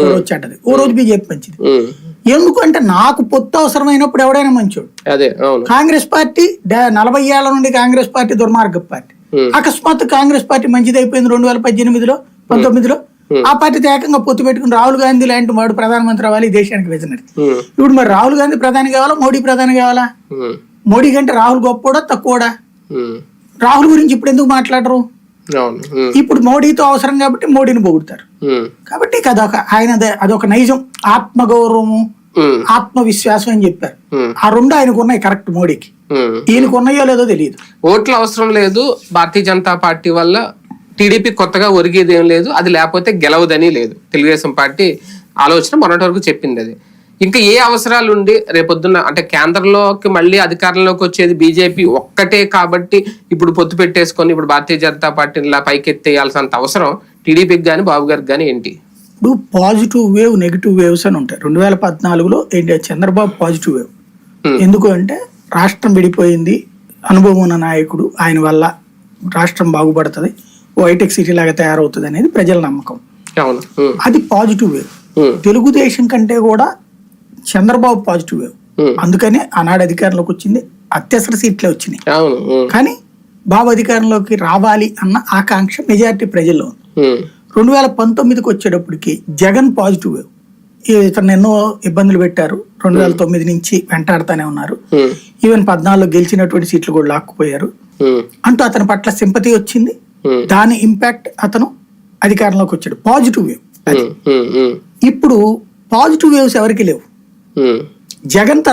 ఓ రోజు చెడ్డది ఓ రోజు బీజేపీ మంచిది. ఎందుకంటే నాకు పొత్తు అవసరమైనప్పుడు ఎవడైనా మంచోడు అదే కాంగ్రెస్ పార్టీ నలభై ఏళ్ళ నుండి కాంగ్రెస్ పార్టీ దుర్మార్గ పార్టీ. అకస్మాత్తు కాంగ్రెస్ పార్టీ మంచిది అయిపోయింది రెండు వేల పద్దెనిమిదిలో పంతొమ్మిదిలో ఆ పార్టీతో ఏకంగా పొత్తు పెట్టుకుని రాహుల్ గాంధీ లాంటి వాడు ప్రధానమంత్రి అవ్వాలి ఈ దేశానికి విజనరీ. ఇప్పుడు మరి రాహుల్ గాంధీ ప్రధాని కావాలా మోడీ ప్రధాని కావాలా. మోడీ కంటే రాహుల్ గొప్పోడా తక్కువడా. రాహుల్ గురించి ఇప్పుడు ఎందుకు మాట్లాడరు. ఇప్పుడు మోడీతో అవసరం కాబట్టి మోడీని పొగుడతారు. కాబట్టి అదొక ఆయన అదొక నైజం ఆత్మగౌరవము. ఆత్మవిశ్వాసం అని చెప్పారు. ఆ రెండు ఆయనకు ఉన్నాయి కరెక్ట్ మోడీకి. ఈయనకు ఉన్నాయో లేదో తెలియదు ఓట్లు అవసరం లేదు భారతీయ జనతా పార్టీ వల్ల టీడీపీ కొత్తగా ఒరిగేది ఏం లేదు అది లేకపోతే గెలవదని లేదు తెలుగుదేశం పార్టీ ఆలోచన మొన్నటి వరకు చెప్పింది అది ఇంకా ఏ అవసరాలు ఉండి రేపొద్దున్న అంటే కేంద్రంలోకి మళ్ళీ అధికారంలోకి వచ్చేది బీజేపీ ఒక్కటే కాబట్టి ఇప్పుడు పొత్తు పెట్టేసుకొని ఇప్పుడు భారతీయ జనతా పార్టీని ఇలా పైకెత్తేయాల్సినంత అవసరం టీడీపీకి కానీ బాబు గారికి కానీ ఏంటి? ఇప్పుడు పాజిటివ్ వేవ్ నెగిటివ్ వేవ్స్ అని ఉంటాయి. రెండు వేల పద్నాలుగులో ఏంటి? Chandrababu positive wave. ఎందుకు అంటే రాష్ట్రం విడిపోయింది. అనుభవం ఉన్న నాయకుడు ఆయన వల్ల రాష్ట్రం బాగుపడుతుంది. ఓ హైటెక్ సిటీ లాగా తయారవుతుంది అనేది ప్రజల నమ్మకం. అది పాజిటివ్ వేవ్. తెలుగుదేశం కంటే కూడా చంద్రబాబు పాజిటివ్ వేవ్. అందుకనే ఆనాడు అధికారంలోకి వచ్చింది అత్యవసర సీట్లే వచ్చినాయి. కానీ బాబు అధికారంలోకి రావాలి అన్న ఆకాంక్ష మెజారిటీ ప్రజల్లో ఉంది. రెండు వేల పంతొమ్మిదికి వచ్చేటప్పటికి జగన్ పాజిటివ్ వేవ్ ఇతను ఎన్నో ఇబ్బందులు పెట్టారు రెండు వేల తొమ్మిది నుంచి వెంటాడుతూనే ఉన్నారు. ఈవెన్ పద్నాలుగులో గెలిచినటువంటి సీట్లు కూడా లాక్కుపోయారు. అంటూ అతని పట్ల సింపతి వచ్చింది. దాని ఇంపాక్ట్ అతను అధికారంలోకి వచ్చాడు పాజిటివ్ వేవ్. ఇప్పుడు పాజిటివ్ వేవ్స్ ఎవరికి లేవు. జగన్